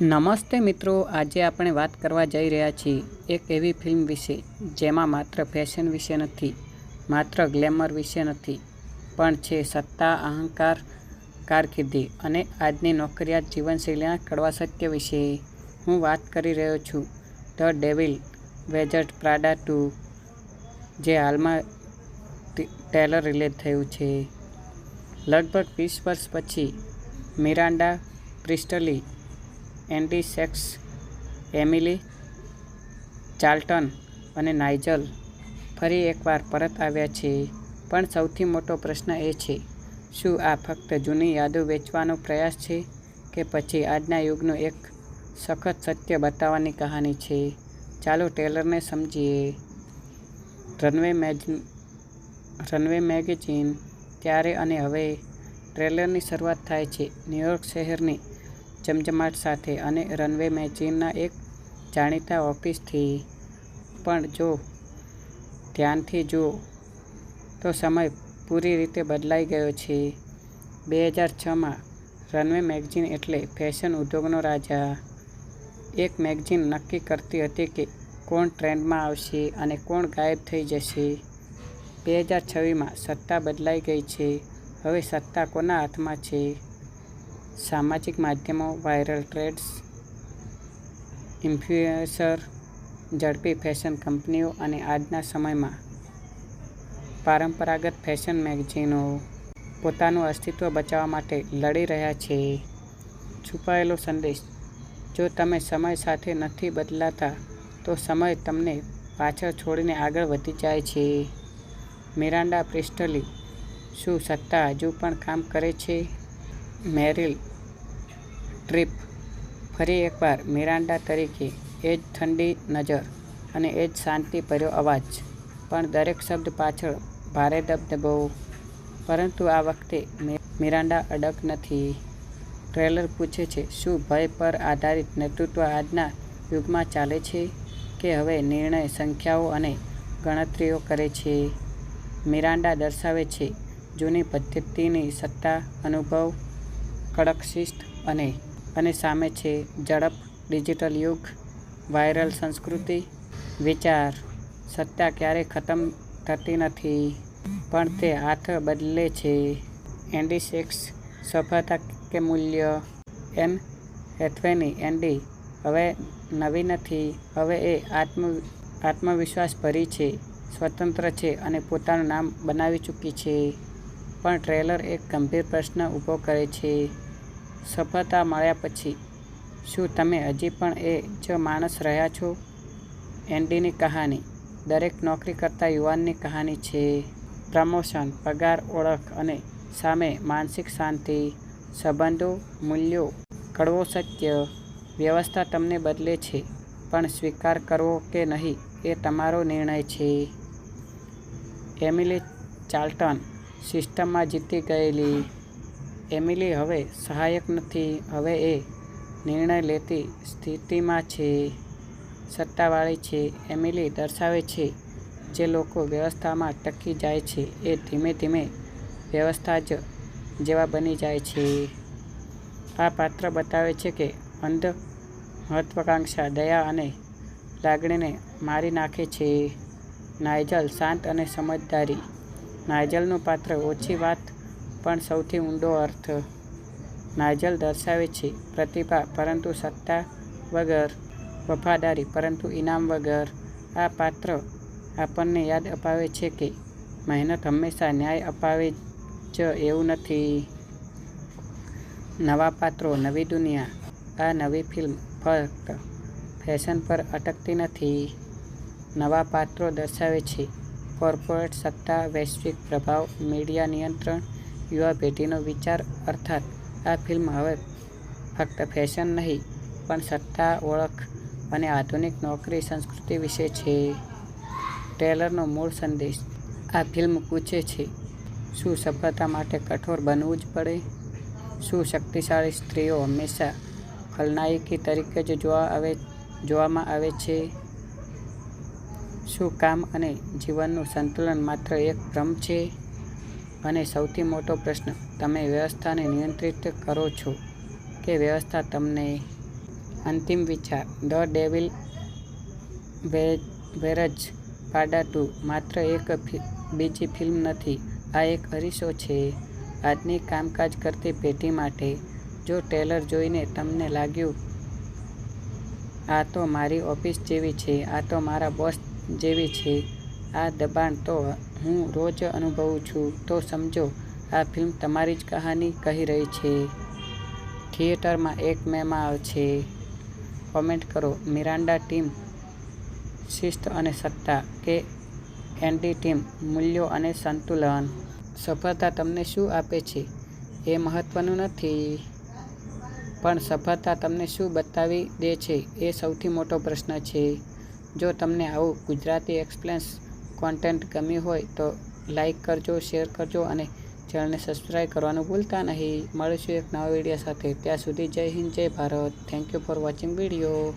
નમસ્તે મિત્રો, આજે આપણે વાત કરવા જઈ રહ્યા છીએ એક એવી ફિલ્મ વિશે, જેમાં માત્ર ફેશન વિશે નથી, માત્ર ગ્લેમર વિશે નથી, પણ છે સત્તા, અહંકાર, કારકિર્દી અને આજની નોકરિયાત જીવનશૈલીના કડવા સત્ય વિશે. હું વાત કરી રહ્યો છું ધ ડેવિલ વેજર્ટ પ્રાડા ટુ જે હાલમાં ટેલર રિલીઝ થયું છે. લગભગ વીસ વર્ષ પછી મિરાન્ડા પ્રિસ્ટલી એન્ડી સેક્સ એમિલી ચાર્લ્ટન અને નાઇજલ ફરી એકવાર પરત આવ્યા છે. પણ સૌથી મોટો પ્રશ્ન એ છે, શું આ ફક્ત જૂની યાદો વેચવાનો પ્રયાસ છે કે પછી આજના યુગનું એક સખત સત્ય બતાવવાની કહાની છે? ચાલો ટેલરને સમજીએ. રનવે મેજ, રનવે મેગેઝિન ત્યારે અને હવે ટ્રેલરની શરૂઆત થાય છે. ન્યૂયોર્ક શહેરની જમજમાટ સાથે અને રનવે મેચિંગના એક જાણીતા ઓફિસથી પણ જો ધ્યાનથી જુઓ, તો સમય પૂરી રીતે બદલાઈ ગયો છે. બે હજાર છમાં રનવે મેગઝીન એટલે ફેશન ઉદ્યોગનો રાજા. એક મેગઝીન નક્કી કરતી હતી કે કોણ ટ્રેન્ડમાં આવશે અને કોણ ગાયબ થઈ જશે. બે હજાર છવ્વીસમાં સત્તા બદલાઈ ગઈ છે. હવે સત્તા કોના હાથમાં છે? સામાજિક માધ્યમો વાયરલ ટ્રેડ્સ ઇન્ફ્લુએન્સર ઝડપી ફેશન કંપનીઓ અને આજના સમયમાં પરંપરાગત ફેશન મેગઝીનો પોતાનું અસ્તિત્વ બચાવવા માટે લડી રહ્યા છે. છુપાયેલો સંદેશ, જો તમે સમય સાથે નથી બદલાતા, તો સમય તમને પાછળ છોડીને આગળ વધી જાય છે. મિરાન્ડા પ્રિસ્ટલી, શું સત્તા હજુ પણ કામ કરે છે? મેરિલ ટ્રીપ ફરી એકવાર મિરાન્ડા તરીકે એ જ ઠંડી નજર અને એ જ શાંતિભર્યો અવાજ. પણ દરેક શબ્દ પાછળ ભારે દબદબો. પરંતુ આ વખતે મિરાન્ડા અડગ નથી. ટ્રેલર પૂછે છે, શું ભય પર આધારિત નેતૃત્વ આજના યુગમાં ચાલે છે કે હવે નિર્ણય સંખ્યાઓ અને ગણતરીઓ કરે છે? મિરાન્ડા દર્શાવે છે, જૂની પદ્ધતિની સત્તા, અનુભવ કડક શિસ્ત અને અને સામે છે ઝડપ, ડિજિટલ યુગ, વાયરલ સંસ્કૃતિ, વિચાર. સત્તા ક્યારેય ખતમ થતી નથી, પણ તે હાથ બદલે છે. એન્ડી સિક્સ સફળતા કે મૂલ્ય? એન હેથવેની એન્ડી, હવે નવી નથી, હવે એ આત્મ આત્મવિશ્વાસ ભરી છે, સ્વતંત્ર છે અને પોતાનું નામ બનાવી ચૂકી છે. પણ ટ્રેલર એક ગંભીર પ્રશ્ન ઊભો કરે છે. સફળતા મળ્યા પછી, શું તમે હજી પણ એ જ માણસ રહ્યા છો? એન્ડીની કહાની, દરેક નોકરી કરતા યુવાનની કહાની છે. પ્રમોશન, પગાર, ઓળખ અને સામે માનસિક શાંતિ, સંબંધો, મૂલ્યો, કડવો સત્ય, વ્યવસ્થા તમને બદલે છે, પણ સ્વીકાર કરવો કે નહીં એ તમારો નિર્ણય છે. એમિલી ચાર્લ્ટન સિસ્ટમમાં જીતી ગયેલી એમિલી હવે સહાયક નથી. હવે એ નિર્ણય લેતી સ્થિતિમાં છે, સત્તાવાળી છે. એમિલી દર્શાવે છે જે લોકો વ્યવસ્થામાં ટકી જાય છે. એ ધીમે ધીમે વ્યવસ્થા જ જેવા બની જાય છે. આ પાત્ર બતાવે છે કે અંધ મહત્વાકાંક્ષા દયા અને લાગણીને મારી નાખે છે. નાઇજલ શાંત અને સમજદારી નાઇજલનું પાત્ર ઓછી વાત, પણ સૌથી ઊંડો અર્થ. નાયજલ દર્શાવે છે, પ્રતિભા, પરંતુ સત્તા વગર વફાદારી, પરંતુ ઇનામ વગર. આ પાત્ર આપણને યાદ અપાવે છે કે મહેનત હંમેશા ન્યાય અપાવે જ એવું નથી. નવા પાત્રો, નવી દુનિયા, આ નવી ફિલ્મ, ફક્ત ફેશન પર અટકતી નથી. નવા પાત્રો દર્શાવે છે કોર્પોરેટ સત્તા, વૈશ્વિક પ્રભાવ, મીડિયા નિયંત્રણ, યુવા પેઢીનો વિચાર, અર્થાત આ ફિલ્મ હવે ફક્ત ફેશન નહીં, પણ સત્તા, ઓળખ અને આધુનિક નોકરી સંસ્કૃતિ વિશે છે. ટ્રેલરનો મૂળ સંદેશ, આ ફિલ્મ પૂછે છે, શું સફળતા માટે કઠોર બનવું જ પડે? શું શક્તિશાળી સ્ત્રીઓ હંમેશા ખલનાયકી તરીકે જ જોવા આવે, જોવામાં આવે છે? શું કામ અને જીવનનું સંતુલન માત્ર એક ભ્રમ છે અને સૌથી મોટો પ્રશ્ન તમે વ્યવસ્થાને નિયંત્રિત કરો છો કે વ્યવસ્થા તમને અંતિમ વિચાર ધ ડેવિલ વેરજ પાડા ટુ માત્ર એક બીજી ફિલ્મ નથી, આ એક અરીસો છે આજની કામકાજ કરતી પેઢી માટે. જો ટ્રેલર જોઈને તમને લાગ્યું, આ તો મારી ઓફિસ જેવી છે, આ તો મારા બોસ જેવી છે, આ દબાણ તો હું રોજ અનુભવું છું, તો સમજો આ ફિલ્મ તમારી જ કહાની કહી રહી છે. થિયેટરમાં એક મેમાં આવશે. કોમેન્ટ કરો મિરાન્ડા ટીમ શિસ્ત અને સત્તા કે એન્ડી ટીમ મૂલ્યો અને સંતુલન? સફળતા તમને શું આપે છે એ મહત્વનું નથી, પણ સફળતા તમને શું બતાવી દે છે એ સૌથી મોટો પ્રશ્ન છે. જો તમને આવું ગુજરાતી એક્સપ્લેન્સ કોન્ટેન્ટ ગમ્યું હોય તો લાઇક કરજો, શેર કરજો અને ચેનલને સબસ્ક્રાઈબ કરવાનું ભૂલતા નહીં. મળીશું એક નવા વીડિયો સાથે. ત્યાં સુધી જય હિન્દ જય Bharat. Thank you for watching video.